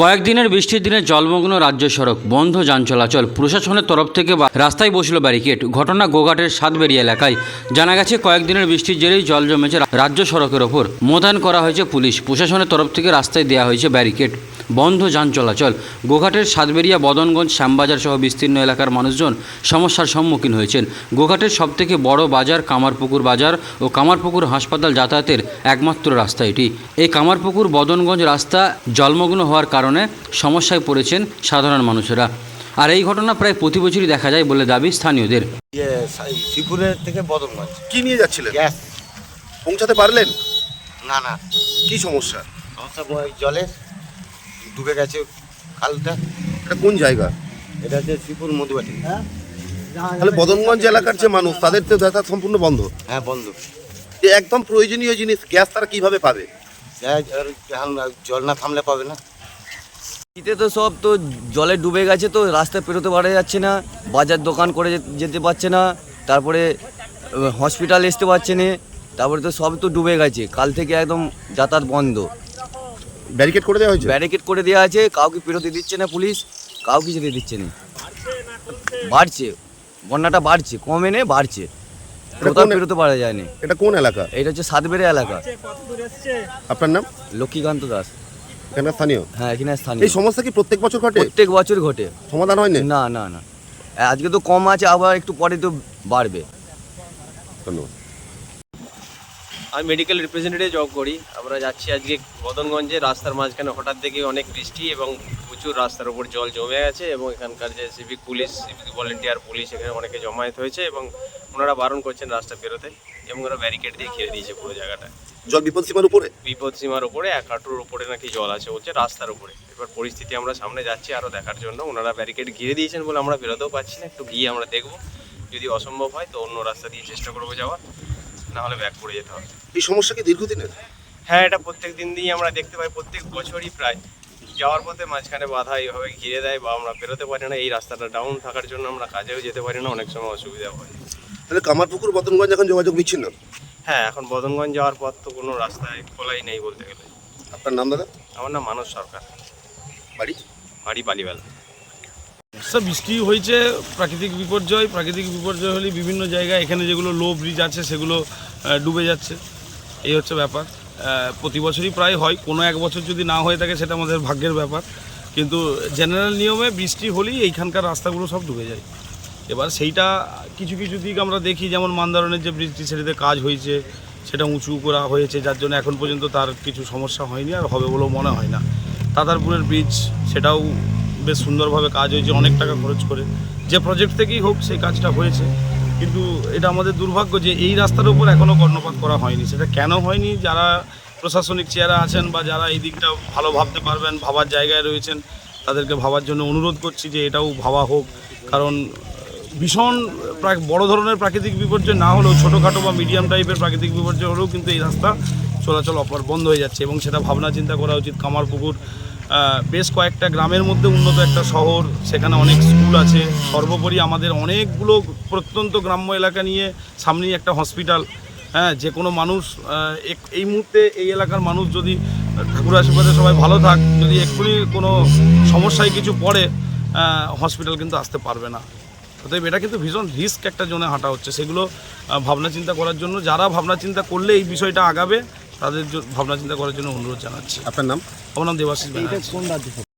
কয়েকদিনের বৃষ্টির দিনে জলমগ্ন রাজ্য সড়ক বন্ধ যান চলাচল। প্রশাসনের তরফ থেকে রাস্তায় বসল ব্যারিকেড। ঘটনা গোঘাটের সাতবেরি এলাকায়। জানা গেছে, কয়েকদিনের বৃষ্টির জেরেই জল জমেছে রাজ্য সড়কের ওপর। মোতায়েন করা হয়েছে পুলিশ। প্রশাসনের তরফ থেকে রাস্তায় দেওয়া হয়েছে ব্যারিকেড। বন্ধ যান চলাচল। গোঘাটের সাতবেরিয়া বদনগঞ্জ শ্যামবাজার সহ বিস্তীর্ণ এলাকার মানুষজন সমস্যার সম্মুখীন হয়েছেন। গোঘাটের সবথেকে বড় বাজার কামারপুকুর বাজার ও কামারপুকুর হাসপাতাল যাতায়াতের একমাত্র রাস্তা এটি। এই কামারপুকুর বদনগঞ্জ রাস্তা জলমগ্ন হওয়ার কারণে সমস্যায় পড়েছেন সাধারণ মানুষেরা। আর এই ঘটনা প্রায় প্রতি বছরই দেখা যায় বলে দাবি স্থানীয়দের। ইয়ে শ্রীপুরের থেকে বদলগঞ্জ কি নিয়ে যাচ্ছিলেন? গ্যাস। পৌঁছাতে পারলেন? না না। কি সমস্যা? সমস্যা ওই জলে ডুবে গেছে খালটা। এটা কোন জায়গা? এটা হচ্ছে শ্রীপুর মধুবাটি। হ্যাঁ? তাহলে বদনগঞ্জ এলাকার যে মানুষ তাদের তো যাতায়াত সম্পূর্ণ বন্ধ? হ্যাঁ বন্ধ। যে একদম প্রয়োজনীয় জিনিস গ্যাস তারা কীভাবে পাবে? গ্যাস আর জল না থামলে পাবে না। শীতে তো সব তো জলে ডুবে গেছে তো রাস্তায় পেরোতে পারা যাচ্ছে না বাজার দোকান করে যেতে পারছে না তারপরে হসপিটাল আসতে পারছে না তারপরে তো সব তো ডুবে গেছে কাল থেকে একদম যাতায়াত বন্ধ। ব্যারিকেড করে দেওয়া হয়েছে? ব্যারিকেড করে দেওয়া আছে কাউকে পেরোতে দিচ্ছে না পুলিশ কাউকে যেতে দিচ্ছে না। বাড়ছে বন্যাটা বাড়ছে কমে নে বাড়ছে। কোথাও পেরোতে পারা যায়নি। এটা কোন এলাকা? এটা হচ্ছে সাতবেড়ে এলাকা। আপনার নাম? লক্ষ্মীকান্ত দাস। এখানকার স্থানীয়? হ্যাঁ এখানে এই স্থানীয় সমস্যা কি প্রত্যেক বছর ঘটে? প্রত্যেক বছর ঘটে। সমাধান হয়নি? না না না। আজকে তো কম আছে আবার একটু পরে তো বাড়বে। ধন্যবাদ। আমি মেডিকেল রিপ্রেজেন্টেটিভ জব করি। আমরা যাচ্ছি আজকে মদনগঞ্জে রাস্তার মাঝখানে হঠাৎ দেখে অনেক বৃষ্টি এবং প্রচুর রাস্তার উপর জল জমে আছে এবং এখানকার যে civic police civic volunteer police এখানে অনেকে জমায়েত হয়েছে এবং ওনারা বারণ করছেন রাস্তা বেরোতে এবং ওরা ব্যারিকেড দিয়ে ঘিরে দিয়েছে পুরো জায়গাটা। জল বিপদ সীমার উপরে? বিপদ সীমার উপরে এক হাঁটুর উপরে নাকি জল আছে বলছে রাস্তার উপরে। এবার পরিস্থিতি আমরা সামনে যাচ্ছি আরও দেখার জন্য। ওনারা ব্যারিকেড ঘিরে দিয়েছেন বলে আমরা বেরোতেও পারছি না একটু গিয়ে আমরা দেখব। যদি অসম্ভব হয় তো অন্য রাস্তা দিয়ে চেষ্টা করব যাওয়ার। না হলে ব্যাক করে যেতে হবে। এই সমস্যা কি দীর্ঘদিনের? হ্যাঁ এটা প্রত্যেক দিন দিয়ে আমরা দেখতে পাই প্রত্যেক বছরই প্রায়। যাওয়ার পথে মাঝখানে বাধা এইভাবে ঘিরে দেয় বা আমরা বেরোতে পারি না এই রাস্তাটা ডাউন থাকার জন্য আমরা কাজেও যেতে পারি না অনেক সময় অসুবিধা হয়। তাহলে কামারপুকুর বদনগঞ্জ এখন যোগাযোগ বিচ্ছিন্ন? হ্যাঁ এখন বদনগঞ্জ যাওয়ার পথ তো কোনো রাস্তায় খোলাই নেই বলতে গেলে। আপনার নাম দাদা? আমার নাম মানস সরকার। বাড়ি? বাড়ি বালিবেলা স্যার বৃষ্টি হয়েছে, প্রাকৃতিক বিপর্যয়। প্রাকৃতিক বিপর্যয় হলে বিভিন্ন জায়গায় এখানে যেগুলো লো ব্রিজ আছে, সেগুলো ডুবে যাচ্ছে। এই হচ্ছে ব্যাপার। প্রতি বছরই প্রায় হয়। কোনো এক বছর যদি না হয়ে থাকে, সেটা আমাদের ভাগ্যের ব্যাপার। কিন্তু জেনারেল নিয়মে বৃষ্টি হলেই এইখানকার রাস্তাগুলো সব ডুবে যায়। এবার সেইটা কিছু কিছু দিক আমরা দেখি, যেমন মান্দারণের যে ব্রিজটি সেটাতে কাজ হয়েছে, সেটা উঁচু করা হয়েছে, যার জন্য এখন পর্যন্ত তার কিছু সমস্যা হয়নি আর হবে বলেও মনে হয় না। তাতারপুরের ব্রিজ সেটাও বেশ সুন্দরভাবে কাজ হয়েছে, অনেক টাকা খরচ করে। যে প্রজেক্ট থেকেই হোক, সেই কাজটা হয়েছে। কিন্তু এটা আমাদের দুর্ভাগ্য যে এই রাস্তার উপর এখনও কর্ণপাত করা হয়নি। সেটা কেন হয়নি? যারা প্রশাসনিক চেয়ারা আছেন বা যারা এই দিকটা ভালো ভাবতে পারবেন, ভাবার জায়গায় রয়েছেন, তাদেরকে ভাবার জন্য অনুরোধ করছি যে এটাও ভাবা হোক। কারণ, ভীষণ বড় ধরনের প্রাকৃতিক বিপর্যয় না হলেও, ছোটোখাটো বা মিডিয়াম টাইপের প্রাকৃতিক বিপর্যয় হলেও কিন্তু এই রাস্তা চলাচল অপর বন্ধ হয়ে যাচ্ছে। এবং সেটা ভাবনা চিন্তা করা উচিত। কামারপুকুর বেশ কয়েকটা গ্রামের মধ্যে উন্নত একটা শহর, সেখানে অনেক স্কুল আছে। সর্বোপরি আমাদের অনেকগুলো প্রত্যন্ত গ্রাম্য এলাকা নিয়ে সামনেই একটা হসপিটাল। হ্যাঁ যে কোনো মানুষ এই মুহূর্তে এই এলাকার মানুষ যদি ঠাকুর আশীর্বাদে সবাই ভালো থাক, যদি এক্ষুনি কোনো সমস্যায় কিছু পড়ে হসপিটাল কিন্তু আসতে পারবে না। অতএব এটা কিন্তু ভীষণ রিস্ক একটা জোনে হাঁটা হচ্ছে। সেগুলো ভাবনা চিন্তা করার জন্য, যারা ভাবনা চিন্তা করলে এই বিষয়টা আগাবে তাদের ভাবনা চিন্তা করার জন্য অনুরোধ জানাচ্ছি। আপনার নাম? আমার নাম দেবাশিস ব্যানার্জি।